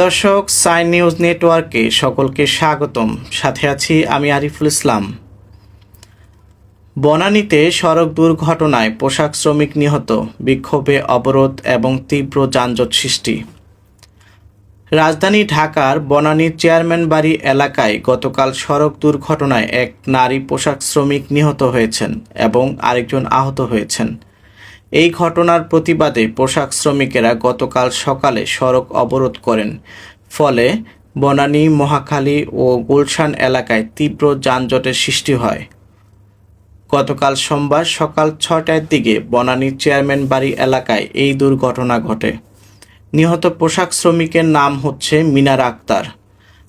দর্শক, sign news নেটওয়ার্কে সকলকে স্বাগতম। সাথে আছি আমি আরিফুল ইসলাম। বনানীতে সড়ক দুর্ঘটনায় পোশাক শ্রমিক নিহত। বিক্ষোভে অবরোধ এবং তীব্র যানজট সৃষ্টি। রাজধানী ঢাকার বনানীর চেয়ারম্যান বাড়ি এলাকায় গতকাল সড়ক দুর্ঘটনায় এক নারী পোশাক শ্রমিক নিহত হয়েছেন এবং আরেকজন আহত হয়েছেন। এই ঘটনার প্রতিবাদে পোশাক শ্রমিকেরা গতকাল সকালে সড়ক অবরোধ করেন। ফলে বনানী, মহাখালী ও গুলশান এলাকায় তীব্র যানজটের সৃষ্টি হয়। গতকাল সোমবার সকাল ছটার দিকে বনানীর চেয়ারম্যান বাড়ি এলাকায় এই দুর্ঘটনা ঘটে। নিহত পোশাক শ্রমিকের নাম হচ্ছে মিনার আক্তার।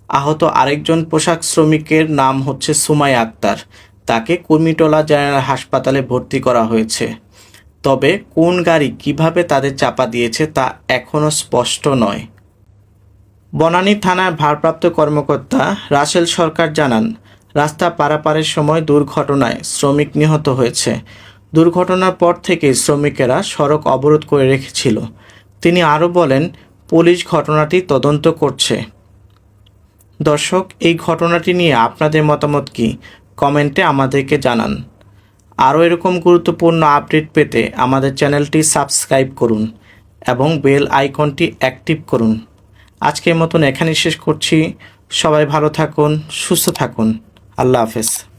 আহত আরেকজন পোশাক শ্রমিকের নাম হচ্ছে সুমাই আক্তার। তাকে কুর্মিটোলা জেনারেল হাসপাতালে ভর্তি করা হয়েছে। তবে কোন গাড়ি কীভাবে তাদের চাপা দিয়েছে তা এখনও স্পষ্ট নয়। বনানী থানার ভারপ্রাপ্ত কর্মকর্তা রাসেল সরকার জানান, রাস্তা পারাপারের সময় দুর্ঘটনায় শ্রমিক নিহত হয়েছে। দুর্ঘটনার পর থেকে শ্রমিকেরা সড়ক অবরোধ করে রেখেছিল। তিনি আরও বলেন, পুলিশ ঘটনাটি তদন্ত করছে। দর্শক, এই ঘটনাটি নিয়ে আপনাদের মতামত কি? কমেন্টে আমাদেরকে জানান। আরও এরকম গুরুত্বপূর্ণ আপডেট পেতে আমাদের চ্যানেলটি সাবস্ক্রাইব করুন এবং বেল আইকনটি অ্যাক্টিভ করুন। আজকের মতন এখানেই শেষ করছি। সবাই ভালো থাকুন, সুস্থ থাকুন। আল্লাহ হাফেজ।